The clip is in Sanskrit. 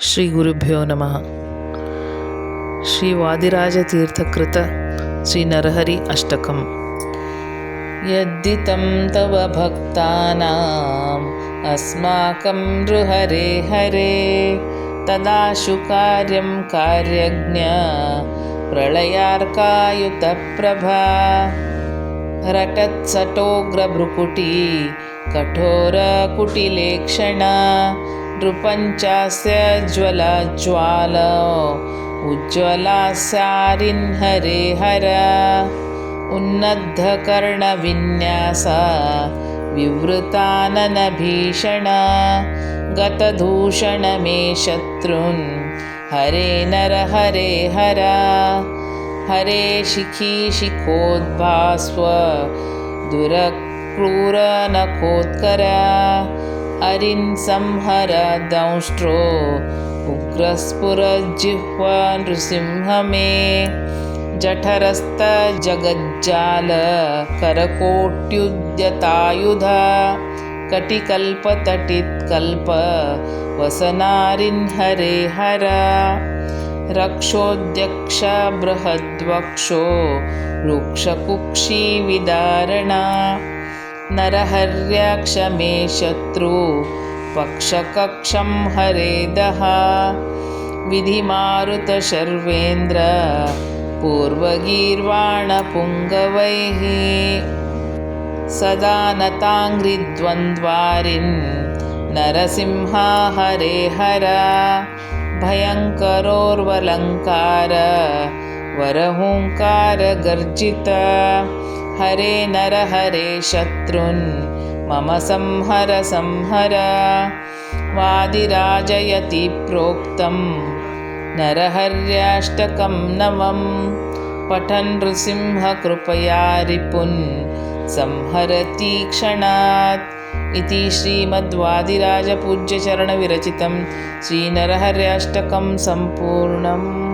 श्रीगुरुभ्यो नमः. श्रीवादिराजतीर्थकृत श्रीनरहरि अष्टकम्. यद्दितं तव भक्तानाम् अस्माकं नृहरे हरे तदाशु कार्यं कार्यज्ञ प्रलयार्कायुतप्रभा रटत्सटोग्रभ्रुकुटी कठोरकुटिलेक्षणा नृपञ्चास्य ज्वलज्वाला। उज्ज्वला सारिन्हरे हर उन्नद्धकर्णविन्यासा। विवृताननभीषणा। गतदूषण मे शत्रुन् हरे नर हरे हर। हरे शिखी शिखोद्भास्व दुरक्रूरनखोत्कर संहर दंष्ट्रो उग्रस्फुरज्जिह्वा नृसिंह मे जठरस्थजगज्जाल करकोट्युद्यतायुधा कटिकल्पतटित्कल्प वसनारिन् हरे हर। रक्षोद्यक्ष बृहद्वक्षो वृक्षकुक्षीविदारणा नरहर्यक्ष मे शत्रु पक्षकक्षं हरेदः विधिमारुतशर्वेन्द्र पूर्वगीर्वाणपुङ्गवैः। सदा नताङ्घ्रिद्वन्द्वारिन् नरसिंहा हरे हर। भयङ्करोर्वलङ्कार वरहुङ्कारगर्जित हरे नर हरे शत्रुन् मम संहर संहर। वादिराजयति प्रोक्तं नरहर्याष्टकं नवं पठन् नृसिंहकृपया रिपुन् संहरति क्षणात्। इति श्रीमद्वादिराजपूज्यचरणविरचितं श्रीनरहर्याष्टकं सम्पूर्णम्